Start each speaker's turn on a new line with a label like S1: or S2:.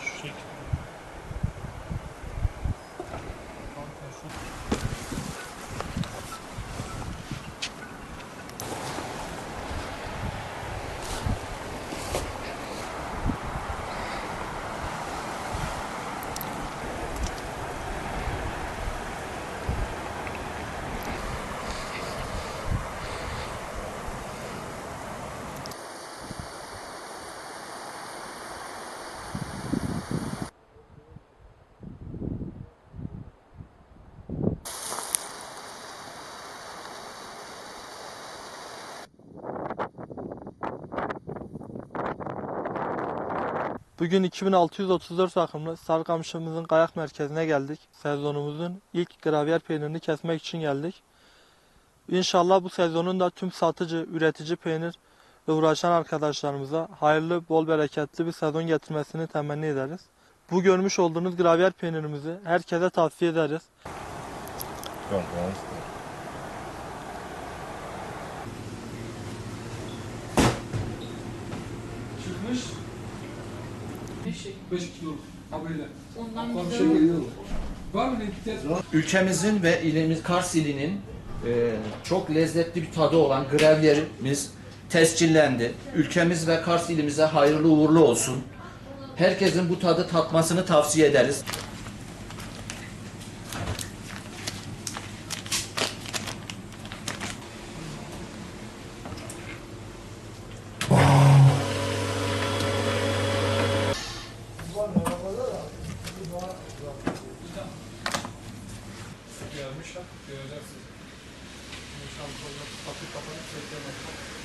S1: Schick. Kommt, Schick. Bugün 2634 akımlı Sarıkamış'ımızın kayak merkezine geldik. Sezonumuzun ilk gravyer peynirini kesmek için geldik. İnşallah bu sezonun da tüm satıcı, üretici peynir ve uğraşan arkadaşlarımıza hayırlı, bol bereketli bir sezon getirmesini temenni ederiz. Bu görmüş olduğunuz gravyer peynirimizi herkese tavsiye ederiz.
S2: Çıkmış 5 kilo haberiyle.
S3: Ondan güzel.
S2: Var mı renkli test?
S4: Ülkemizin ve ilimiz Kars ilinin e, çok lezzetli bir tadı olan gravyerimiz tescillendi. Ülkemiz ve Kars ilimize hayırlı uğurlu olsun. Herkesin bu tadı tatmasını tavsiye ederiz.
S2: Ha. Göreceksiniz. Şampuanla kapıyı kapatıp beklemek.